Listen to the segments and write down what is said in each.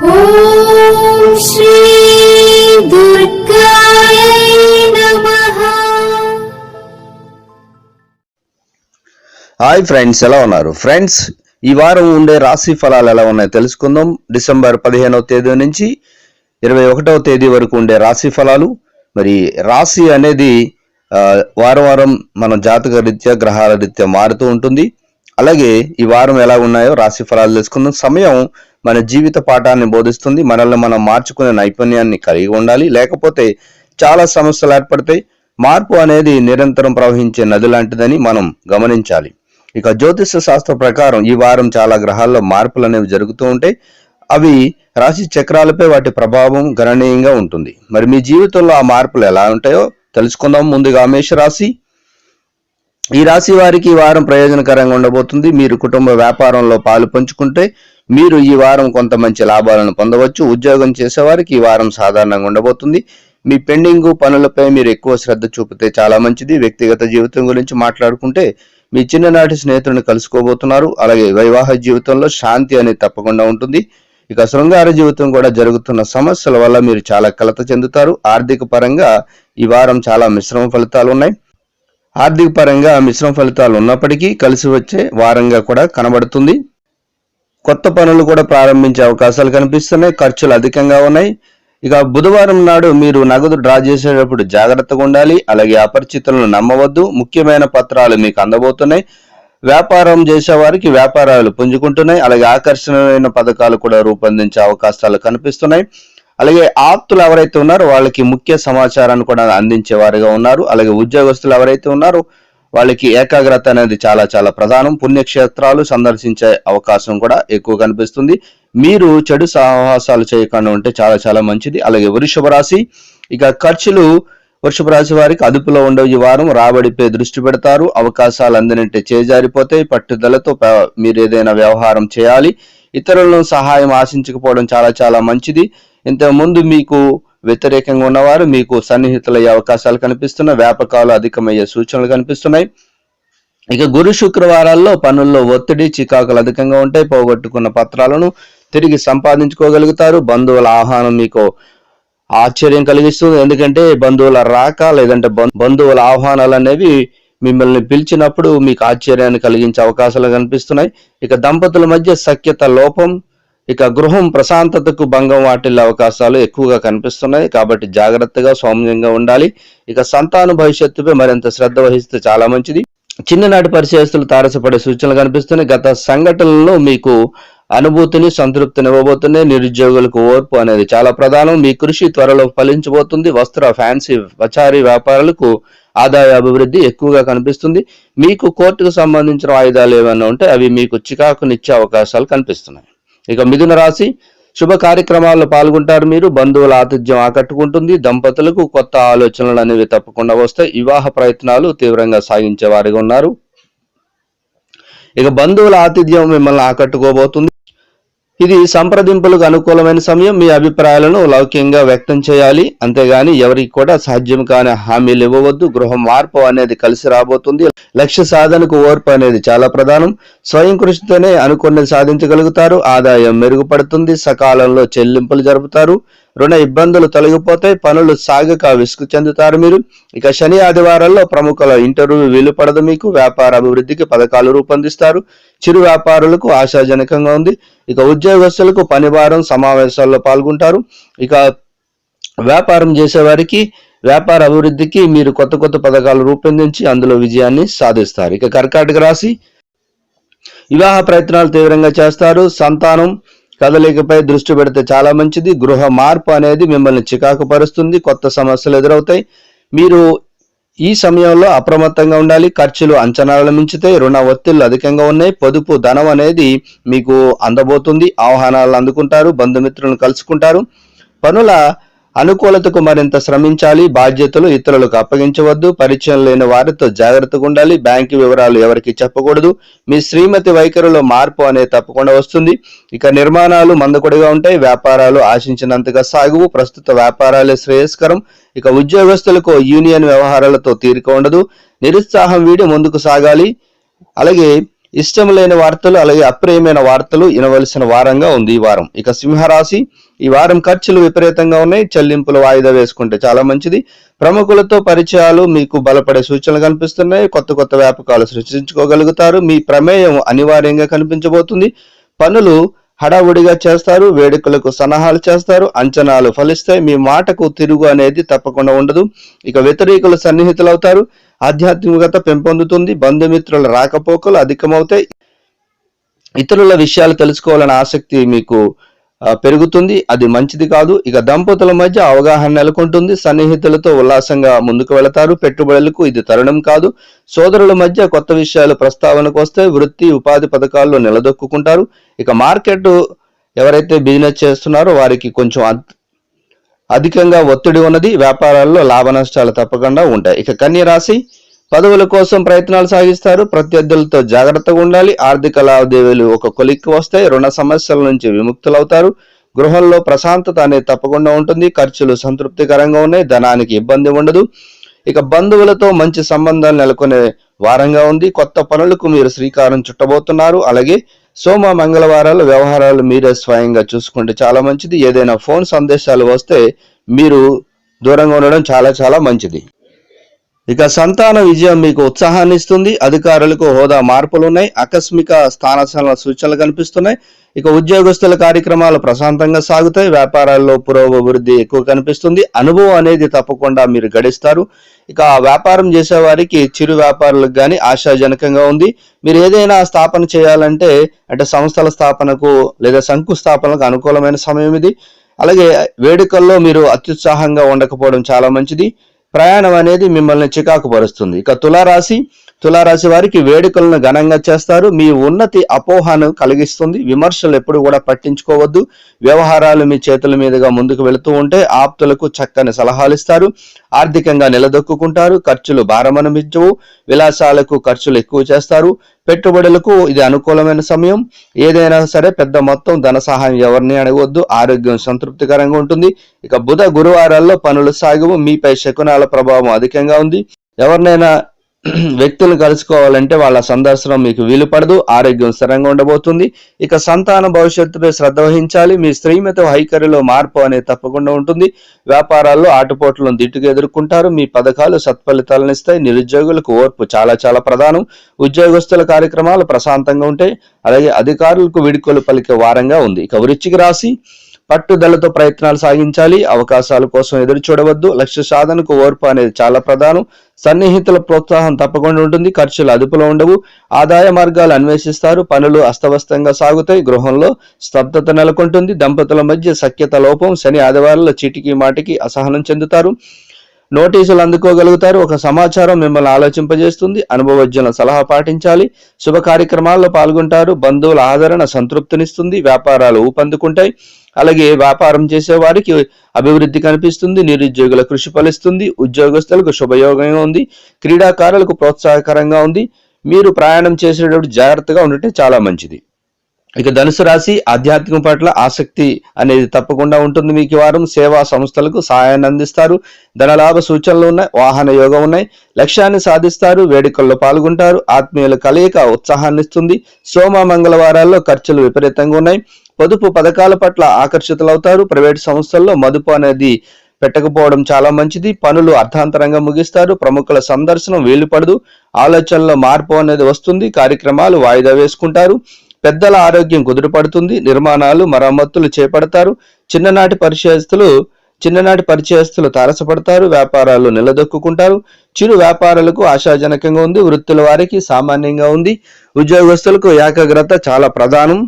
Hi friends ఎలా ఉన్నారు? Friends ఈ వారం ఉండే రాశి ఫలాలు ఎలా ఉన్నాయో తెలుసుకుందాం. డిసెంబర్ పదిహేనవ తేదీ నుంచి ఇరవై ఒకటవ తేదీ వరకు ఉండే రాశి ఫలాలు. మరి రాశి అనేది వారం వారం మన జాతక రీత్యా గ్రహాల రీత్యా మారుతూ ఉంటుంది. అలాగే ఈ వారం ఎలా ఉన్నాయో రాశి ఫలాలు తెలుసుకుందాం. సమయం మన జీవిత పాఠాన్ని బోధిస్తుంది. మనల్ని మనం మార్చుకునే నైపుణ్యాన్ని కలిగి ఉండాలి. లేకపోతే చాలా సమస్యలు ఏర్పడతాయి. మార్పు అనేది నిరంతరం ప్రవహించే నది లాంటిదని మనం గమనించాలి. ఇక జ్యోతిష శాస్త్ర ప్రకారం ఈ వారం చాలా గ్రహాల్లో మార్పులు అనేవి జరుగుతూ ఉంటాయి. అవి రాశి చక్రాలపై వాటి ప్రభావం గణనీయంగా ఉంటుంది. మరి మీ జీవితంలో ఆ మార్పులు ఎలా ఉంటాయో తెలుసుకుందాం. ముందుగా మేషరాశి. ఈ రాశి వారికి ఈ వారం ప్రయోజనకరంగా ఉండబోతుంది. మీరు కుటుంబ వ్యాపారంలో పాలు పంచుకుంటే మీరు ఈ వారం కొంత మంచి లాభాలను పొందవచ్చు. ఉద్యోగం చేసేవారికి ఈ వారం సాధారణంగా ఉండబోతుంది. మీ పెండింగ్ పనులపై మీరు ఎక్కువ శ్రద్ధ చూపితే చాలా మంచిది. వ్యక్తిగత జీవితం గురించి మాట్లాడుకుంటే మీ చిన్ననాటి స్నేహితులను కలుసుకోబోతున్నారు. అలాగే వైవాహ జీవితంలో శాంతి అనేది తప్పకుండా ఉంటుంది. ఇక శృంగార జీవితం కూడా జరుగుతున్న సమస్యల వల్ల మీరు చాలా కలత చెందుతారు. ఆర్థిక పరంగా ఈ వారం చాలా మిశ్రమ ఫలితాలు ఉన్నాయి. ఆర్థిక పరంగా మిశ్రమ ఫలితాలు ఉన్నప్పటికీ కలిసి వచ్చే వారంగా కూడా కనబడుతుంది. కొత్త పనులు కూడా ప్రారంభించే అవకాశాలు కనిపిస్తున్నాయి. ఖర్చులు అధికంగా ఉన్నాయి. ఇక బుధవారం నాడు మీరు నగదు డ్రా చేసేటప్పుడు జాగ్రత్తగా ఉండాలి. అలాగే అపరిచితులను నమ్మవద్దు. ముఖ్యమైన పత్రాలు మీకు అందబోతున్నాయి. వ్యాపారం చేసేవారికి వ్యాపారాలు పుంజుకుంటున్నాయి. అలాగే ఆకర్షణీయమైన పథకాలు కూడా రూపొందించే అవకాశాలు కనిపిస్తున్నాయి. అలాగే ఆప్తులు ఎవరైతే ఉన్నారో వాళ్ళకి ముఖ్య సమాచారాన్ని కూడా అందించే వారిగా ఉన్నారు. అలాగే ఉద్యోగస్తులు ఎవరైతే ఉన్నారో వాళ్ళకి ఏకాగ్రత అనేది చాలా చాలా ప్రధానం. పుణ్యక్షేత్రాలు సందర్శించే అవకాశం కూడా ఎక్కువ కనిపిస్తుంది. మీరు చెడు సాహసాలు చేయకుండా ఉంటే చాలా చాలా మంచిది. అలాగే వృషభ రాశి ఇక ఖర్చులు వృషభ రాశి వారికి అదుపులో ఉండే ఈ వారం రాబడిపై దృష్టి పెడతారు. అవకాశాలు అందనంటే చేజారిపోతాయి. పట్టుదలతో మీరు ఏదైనా వ్యవహారం చేయాలి. ఇతరులను సహాయం ఆశించకపోవడం చాలా చాలా మంచిది. ఇంతకుముందు మీకు వ్యతిరేకంగా ఉన్నవారు మీకు సన్నిహితులయ్యే అవకాశాలు కనిపిస్తున్నాయి వ్యాపకాలు అధికమయ్యే సూచనలు కనిపిస్తున్నాయి. ఇక గురు శుక్రవారాల్లో పనుల్లో ఒత్తిడి చికాకులు అధికంగా ఉంటాయి. పోగొట్టుకున్న పత్రాలను తిరిగి సంపాదించుకోగలుగుతారు. బంధువుల ఆహ్వానం మీకు ఆశ్చర్యం కలిగిస్తుంది. ఎందుకంటే బంధువుల రాక లేదంటే బం- బంధువుల ఆహ్వానాలు అనేవి మిమ్మల్ని పిలిచినప్పుడు మీకు ఆశ్చర్యాన్ని కలిగించే అవకాశాలు కనిపిస్తున్నాయి. ఇక దంపతుల మధ్య సఖ్యత లోపం ఇక గృహం ప్రశాంతతకు భంగం వాటిల్లే అవకాశాలు ఎక్కువగా కనిపిస్తున్నాయి. కాబట్టి జాగ్రత్తగా సౌమ్యంగా ఉండాలి. ఇక సంతాన భవిష్యత్తుపై మరింత శ్రద్ధ వహిస్తే చాలా మంచిది. చిన్ననాటి పరిచయస్తులు తారసపడే సూచనలు కనిపిస్తున్నాయి. గత సంఘటనలను మీకు అనుభూతిని సంతృప్తిని ఇవ్వబోతున్నాయి. నిరుద్యోగులకు ఓర్పు అనేది చాలా ప్రధానం. మీ కృషి త్వరలో ఫలించబోతుంది. వస్త్ర ఫ్యాన్సీ వచారీ వ్యాపారాలకు ఆదాయ అభివృద్ధి ఎక్కువగా కనిపిస్తుంది. మీకు కోర్టుకు సంబంధించిన వాయిదాలు ఏమైనా ఉంటే అవి మీకు చికాకునిచ్చే అవకాశాలు కనిపిస్తున్నాయి. ఇక మిథున రాశి శుభ కార్యక్రమాల్లో పాల్గొంటారు మీరు. బంధువుల ఆతిథ్యం ఆకట్టుకుంటుంది. దంపతులకు కొత్త ఆలోచనలు అనేవి తప్పకుండా వస్తాయి. వివాహ ప్రయత్నాలు తీవ్రంగా సాగించే వారిగా ఉన్నారు. ఇక బంధువుల ఆతిథ్యం మిమ్మల్ని ఆకట్టుకోబోతుంది. ఇది సంప్రదింపులకు అనుకూలమైన సమయం. మీ అభిప్రాయాలను లౌక్యంగా వ్యక్తం చేయాలి. అంతేగాని ఎవరికి కూడా సాధ్యం కాని హామీలు ఇవ్వవద్దు. గృహ మార్పు అనేది కలిసి రాబోతుంది. లక్ష్య సాధనకు ఓర్పు అనేది చాలా ప్రధానం. స్వయం కృషితోనే అనుకున్నది సాధించగలుగుతారు. ఆదాయం మెరుగుపడుతుంది. సకాలంలో చెల్లింపులు జరుపుతారు. రుణ ఇబ్బందులు తొలగిపోతాయి పనులు సాగక విసుగు చెందుతారు మీరు. ఇక శని ఆదివారాల్లో ప్రముఖుల ఇంటర్వ్యూ వీలు పడదు మీకు. వ్యాపార అభివృద్ధికి పథకాలు రూపొందిస్తారు. చిరు వ్యాపారులకు ఆశాజనకంగా ఉంది. ఇక ఉద్యోగస్తులకు పనివారం సమావేశాల్లో పాల్గొంటారు. ఇక వ్యాపారం చేసేవారికి వ్యాపార అభివృద్ధికి మీరు కొత్త కొత్త పథకాలు రూపొందించి అందులో విజయాన్ని సాధిస్తారు. ఇక కర్కాటక రాశి వివాహ ప్రయత్నాలు తీవ్రంగా చేస్తారు. సంతానం కదలికపై దృష్టి పెడితే చాలా మంచిది. గృహ మార్పు అనేది మిమ్మల్ని చికాకు పరుస్తుంది కొత్త సమస్యలు ఎదురవుతాయి. మీరు ఈ సమయంలో అప్రమత్తంగా ఉండాలి. ఖర్చులు అంచనాలను మించితే రుణ ఒత్తిళ్ళు అధికంగా ఉన్నాయి. పొదుపు ధనం అనేది మీకు అందబోతుంది. ఆహ్వానాలను అందుకుంటారు బంధుమిత్రులను కలుసుకుంటారు. పనుల అనుకూలతకు మరింత శ్రమించాలి బాధ్యతలు ఇతరులకు అప్పగించవద్దు పరిచయం లేని వారితో జాగ్రత్తగా ఉండాలి బ్యాంకు వివరాలు ఎవరికి చెప్పకూడదు. మీ శ్రీమతి వైఖరిలో మార్పు అనేది తప్పకుండా వస్తుంది. ఇక నిర్మాణాలు మందకొడిగా ఉంటాయి వ్యాపారాలు ఆశించినంతగా సాగువు ప్రస్తుత వ్యాపారాలే శ్రేయస్కరం. ఇక ఉద్యోగస్తులకు యూనియన్ వ్యవహారాలతో తీరిక ఉండదు. నిరుత్సాహం వీడి ముందుకు సాగాలి. అలాగే ఇష్టం లేని వార్తలు అలాగే అప్రియమైన వార్తలు వినవలసిన వారంగా ఉంది ఈ వారం. ఇక సింహరాశి ఈ వారం ఖర్చులు విపరీతంగా ఉన్నాయి. చెల్లింపులు వాయిదా వేసుకుంటే చాలా మంచిది. ప్రముఖులతో పరిచయాలు మీకు బలపడే సూచనలు కనిపిస్తున్నాయి. కొత్త కొత్త వ్యాపకాలు సృష్టించుకోగలుగుతారు. మీ ప్రమేయం అనివార్యంగా కనిపించబోతుంది. పనులు హడావుడిగా చేస్తారు వేడుకలకు సలహాలు చేస్తారు అంచనాలు ఫలిస్తాయి. మీ మాటకు తిరుగు అనేది తప్పకుండా ఉండదు. ఇక వ్యతిరేకులు సన్నిహితులు అవుతారు ఆధ్యాత్మికత పెంపొందుతుంది. బంధుమిత్రుల రాకపోకలు అధికమవుతాయి. ఇతరుల విషయాలు తెలుసుకోవాలనే ఆసక్తి మీకు పెరుగుతుంది. అది మంచిది కాదు. ఇక దంపతుల మధ్య అవగాహన నెలకొంటుంది. సన్నిహితులతో ఉల్లాసంగా ముందుకు వెళతారు. పెట్టుబడులకు ఇది తరుణం కాదు. సోదరుల మధ్య కొత్త విషయాలు ప్రస్తావనకు వస్తే వృత్తి ఉపాధి పథకాల్లో నిలదొక్కుంటారు ఇక మార్కెట్ ఎవరైతే బిజినెస్ చేస్తున్నారో వారికి కొంచెం అధికంగా ఒత్తిడి ఉన్నది. వ్యాపారాల్లో లాభ నష్టాలు తప్పకుండా ఉంటాయి. ఇక కన్య రాశి పదవుల కోసం ప్రయత్నాలు సాగిస్తారు. ప్రత్యర్థులతో జాగ్రత్తగా ఉండాలి. ఆర్థిక లావాదేవీలు ఒక కొలిక్కి వస్తాయి. రుణ సమస్యల నుంచి విముక్తులవుతారు. గృహంలో ప్రశాంతత అనేది తప్పకుండా ఉంటుంది. ఖర్చులు సంతృప్తికరంగా ఉన్నాయి. ధనానికి ఇబ్బంది ఉండదు. ఇక బంధువులతో మంచి సంబంధాలు నెలకొనే వారంగా ఉంది. కొత్త పనులకు మీరు శ్రీకారం చుట్టబోతున్నారు. అలాగే సోమ మంగళవారాలు వ్యవహారాలు మీరే స్వయంగా చూసుకుంటే చాలా మంచిది. ఏదైనా ఫోన్ సందేశాలు వస్తే మీరు దూరంగా ఉండడం చాలా చాలా మంచిది. ఇక సంతాన విజయం మీకు ఉత్సాహాన్ని ఇస్తుంది. అధికారులకు హోదా మార్పులు ఉన్నాయి ఆకస్మిక స్థానచలన సూచనలు కనిపిస్తున్నాయి. ఇక ఉద్యోగస్తుల కార్యక్రమాలు ప్రశాంతంగా సాగుతాయి. వ్యాపారాల్లో పురోభివృద్ధి ఎక్కువ కనిపిస్తుంది. అనుభవం అనేది తప్పకుండా మీరు గడిస్తారు. ఇక వ్యాపారం చేసేవారికి చిరు వ్యాపారులకు కానీ ఆశాజనకంగా ఉంది. మీరు ఏదైనా స్థాపన చేయాలంటే అంటే సంస్థల స్థాపనకు లేదా శంకుస్థాపనకు అనుకూలమైన సమయం ఇది. అలాగే వేడుకల్లో మీరు అత్యుత్సాహంగా ఉండకపోవడం చాలా మంచిది. ప్రయాణం అనేది మిమ్మల్ని చికాకు పరుస్తుంది ఇక తులారాశి తులారాశి వారికి వేడుకలను ఘనంగా చేస్తారు. మీ ఉన్నతి అపోహను కలిగిస్తుంది. విమర్శలు ఎప్పుడు కూడా పట్టించుకోవద్దు. వ్యవహారాలు మీ చేతుల మీదుగా ముందుకు వెళుతూ ఉంటే ఆప్తులకు చక్కని సలహాలు ఇస్తారు. ఆర్థికంగా నిలదొక్కుంటారు ఖర్చులు భారమనిపించవు విలాసాలకు ఖర్చులు ఎక్కువ చేస్తారు. పెట్టుబడులకు ఇది అనుకూలమైన సమయం. ఏదైనా సరే పెద్ద మొత్తం ధన సహాయం ఎవరిని అడగవద్దు ఆరోగ్యం సంతృప్తికరంగా ఉంటుంది. ఇక బుధ గురువారాల్లో పనులు సాగవు. మీపై శకునాల ప్రభావం అధికంగా ఉంది. ఎవరినైనా వ్యక్తులు కలుసుకోవాలంటే వాళ్ళ సందర్శనం మీకు వీలు పడదు ఆరోగ్యం స్థిరంగా ఉండబోతుంది. ఇక సంతాన భవిష్యత్తుపై శ్రద్ధ వహించాలి. మీ స్త్రీమిత వైఖరిలో మార్పు అనేది తప్పకుండా ఉంటుంది. వ్యాపారాల్లో ఆటుపోట్లను దిట్టుగా ఎదుర్కొంటారు. మీ పథకాలు సత్ఫలితాలను ఇస్తాయి. నిరుద్యోగులకు ఓర్పు చాలా చాలా ప్రధానం. ఉద్యోగస్తుల కార్యక్రమాలు ప్రశాంతంగా ఉంటాయి. అలాగే అధికారులకు విడుకోలు పలికే వారంగా ఉంది. ఇక వృచ్చికి రాశి పట్టుదలతో ప్రయత్నాలు సాగించాలి. అవకాశాల కోసం ఎదురు చూడవద్దు. లక్ష్య సాధనకు ఓర్పు అనేది చాలా ప్రధానం. సన్నిహితుల ప్రోత్సాహం తప్పకుండా ఉంటుంది. ఖర్చులు అదుపులో ఉండవు. ఆదాయ మార్గాలు అన్వేషిస్తారు. పనులు అస్తవ్యస్తంగా సాగుతాయి. గృహంలో స్తబ్దత నెలకొంటుంది. దంపతుల మధ్య సఖ్యత లోపం శని ఆదివారాల్లో చీటికి మాటికి అసహనం చెందుతారు. నోటీసులు అందుకోగలుగుతారు. ఒక సమాచారం మిమ్మల్ని ఆలోచింపజేస్తుంది. అనుభవజ్ఞుల సలహా పాటించాలి. శుభ కార్యక్రమాల్లో పాల్గొంటారు. బంధువుల ఆదరణ సంతృప్తినిస్తుంది. వ్యాపారాలు ఊపందుకుంటాయి. అలాగే వ్యాపారం చేసే వారికి అభివృద్ధి కనిపిస్తుంది నిరుద్యోగుల కృషి ఫలిస్తుంది ఉద్యోగస్తులకు శుభయోగంగా ఉంది క్రీడాకారులకు ప్రోత్సాహకరంగా ఉంది. మీరు ప్రయాణం చేసేటప్పుడు జాగ్రత్తగా ఉండటం చాలా మంచిది. ఇక ధనుసు రాశి ఆధ్యాత్మికం పట్ల ఆసక్తి అనేది తప్పకుండా ఉంటుంది. మీకు వారం సేవా సంస్థలకు సహాయాన్ని అందిస్తారు. ధనలాభ సూచనలు ఉన్నాయి వాహన యోగం ఉన్నాయి. లక్ష్యాన్ని సాధిస్తారు వేడుకల్లో పాల్గొంటారు. ఆత్మీయుల కలయిక ఉత్సాహాన్ని ఇస్తుంది. సోమ మంగళవారాల్లో ఖర్చులు విపరీతంగా ఉన్నాయి. పొదుపు పథకాల పట్ల ఆకర్షితులవుతారు ప్రైవేట్ సంస్థల్లో మదుపు అనేది పెట్టకపోవడం చాలా మంచిది. పనులు అర్థాంతరంగా ముగిస్తారు. ప్రముఖుల సందర్శనం వీలు పడదు ఆలోచనలో మార్పు అనేది వస్తుంది. కార్యక్రమాలు వాయిదా వేసుకుంటారు. పెద్దల ఆరోగ్యం కుదురుపడుతుంది నిర్మాణాలు మరమ్మతులు చేపడతారు చిన్ననాటి పరిచయస్తులు చిన్ననాటి పరిచయస్తులు తారసపడతారు వ్యాపారాలు నిలదొక్కుంటారు చిరు వ్యాపారాలకు ఆశాజనకంగా ఉంది వృత్తుల వారికి సామాన్యంగా ఉంది. ఉద్యోగస్తులకు ఏకాగ్రత చాలా ప్రధానం.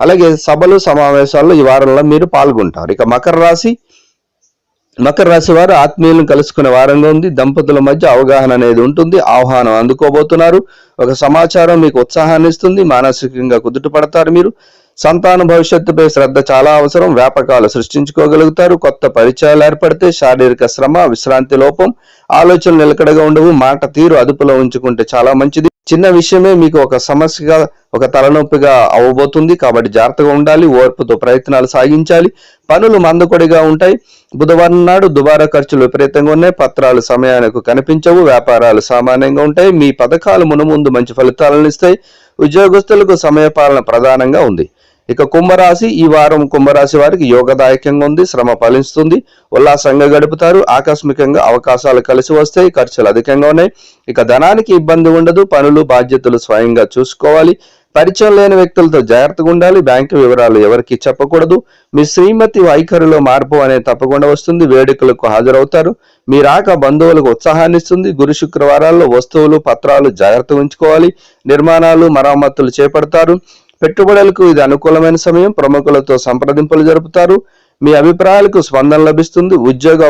అలాగే సభలు సమావేశాల్లో ఈ వారంలో మీరు పాల్గొంటారు. ఇక మకర రాశి మకర రాశి వారు ఆత్మీయులను కలుసుకునే వారంగా ఉంది. దంపతుల మధ్య అవగాహన అనేది ఉంటుంది. ఆహ్వానం అందుకోబోతున్నారు. ఒక సమాచారం మీకు ఉత్సాహాన్ని ఇస్తుంది. మానసికంగా కుదుట పడతారు మీరు. సంతాన భవిష్యత్తుపై శ్రద్ధ చాలా అవసరం. వ్యాపకాలు సృష్టించుకోగలుగుతారు. కొత్త పరిచయాలు ఏర్పడితే శారీరక శ్రమ విశ్రాంతి లోపం ఆలోచనలు నిలకడగా ఉండవు. మాట తీరు అదుపులో ఉంచుకుంటే చాలా మంచిది. చిన్న విషయమే మీకు ఒక సమస్యగా ఒక తలనొప్పిగా అవ్వబోతుంది. కాబట్టి జాగ్రత్తగా ఉండాలి ఓర్పుతో ప్రయత్నాలు సాగించాలి. పనులు మందకొడిగా ఉంటాయి. బుధవారం నాడు దుబారా ఖర్చులు విపరీతంగా ఉన్నాయి. పత్రాలు సమయానికి కనిపించవు. వ్యాపారాలు సామాన్యంగా ఉంటాయి. మీ పథకాలు మునుముందు మంచి ఫలితాలను ఇస్తాయి. ఉద్యోగస్తులకు సమయపాలన ప్రధానంగా ఉంది. ఇక కుంభరాశి ఈ వారం కుంభరాశి వారికి యోగదాయకంగా ఉంది శ్రమ ఫలిస్తుంది. ఉల్లాసంగా గడుపుతారు ఆకస్మికంగా అవకాశాలు కలిసి వస్తాయి ఖర్చులు అధికంగా ఉన్నాయి. ఇక ధనానికి ఇబ్బంది ఉండదు పనులు బాధ్యతలు స్వయంగా చూసుకోవాలి. పరిచయం లేని వ్యక్తులతో జాగ్రత్తగా ఉండాలి బ్యాంకు వివరాలు ఎవరికి చెప్పకూడదు. మీ శ్రీమతి వైఖరిలో మార్పు అనేది తప్పకుండా వస్తుంది వేడుకలకు హాజరవుతారు. మీ రాక బంధువులకు ఉత్సాహాన్ని ఇస్తుంది గురు శుక్రవారాల్లో వస్తువులు పత్రాలు జాగ్రత్త ఉంచుకోవాలి. నిర్మాణాలు మరమ్మతులు చేపడతారు. పెట్టుబడులకు ఇది అనుకూలమైన సమయం. ప్రముఖులతో సంప్రదింపులు జరుపుతారు. మీ అభిప్రాయాలకు స్పందన లభిస్తుంది. ఉద్యోగ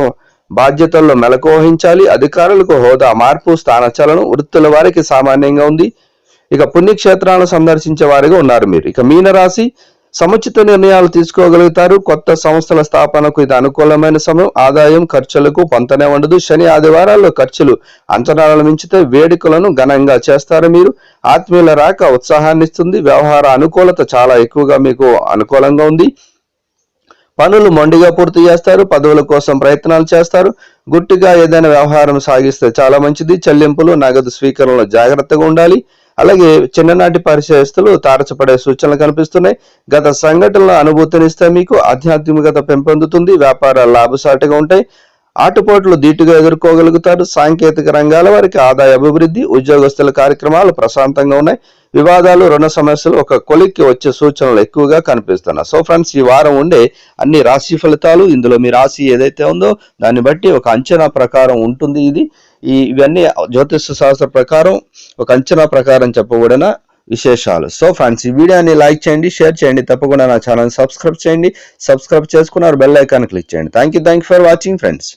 బాధ్యతల్లో మెలకు వహించాలి. అధికారులకు హోదా మార్పు స్థానచలనం వృత్తుల వారికి సామాన్యంగా ఉంది. ఇక పుణ్యక్షేత్రాలను సందర్శించే వారిగా ఉన్నారు మీరు. ఇక మీనరాశి సముచిత నిర్ణయాలు తీసుకోగలుగుతారు. కొత్త సంస్థల స్థాపనకు ఇది అనుకూలమైన సమయం. ఆదాయం ఖర్చులకు పొంతనే ఉండదు. శని ఆదివారాల్లో ఖర్చులు అంచనాలను మించితే వేడుకలను ఘనంగా చేస్తారు మీరు. ఆత్మీయుల రాక ఉత్సాహాన్ని ఇస్తుంది. వ్యవహార అనుకూలత చాలా ఎక్కువగా మీకు అనుకూలంగా ఉంది. పనులు మొండిగా పూర్తి చేస్తారు. పదవుల కోసం ప్రయత్నాలు చేస్తారు. గుట్టిగా ఏదైనా వ్యవహారం సాగిస్తే చాలా మంచిది. చెల్లింపులు నగదు స్వీకరణలో జాగ్రత్తగా ఉండాలి. అలాగే చిన్ననాటి పరిచయస్తులు తారచపడే సూచనలు కనిపిస్తున్నాయి. గత సంఘటనల అనుభూతినిస్తే మీకు ఆధ్యాత్మికత పెంపొందుతుంది వ్యాపార లాభసాటిగా ఉంటాయి. ఆటుపోట్లు ధీటుగా ఎదుర్కోగలుగుతారు. సాంకేతిక రంగాల వారికి ఆదాయ అభివృద్ధి ఉద్యోగస్తుల కార్యక్రమాలు ప్రశాంతంగా ఉన్నాయి. వివాదాలు రుణ సమస్యలు ఒక కొలిక్కి వచ్చే సూచనలు ఎక్కువగా కనిపిస్తున్నాయి. సో ఫ్రెండ్స్ ఈ వారం ఉండే అన్ని రాశి ఫలితాలు ఇందులో మీ రాశి ఏదైతే ఉందో దాన్ని బట్టి ఒక అంచనా ప్రకారం ఉంటుంది ఇది. ఈ ఇవన్నీ జ్యోతిష శాస్త్ర ప్రకారం ఒక అంచనా ప్రకారం చెప్పబడిన విశేషాలు. సో ఫ్రెండ్స్ ఈ వీడియోని లైక్ చేయండి షేర్ చేయండి తప్పకుండా నా ఛానల్ సబ్స్క్రైబ్ చేయండి. సబ్స్క్రైబ్ చేసుకున్నారు బెల్ ఐకాన్ క్లిక్ చేయండి. Thank you thank you for watching friends.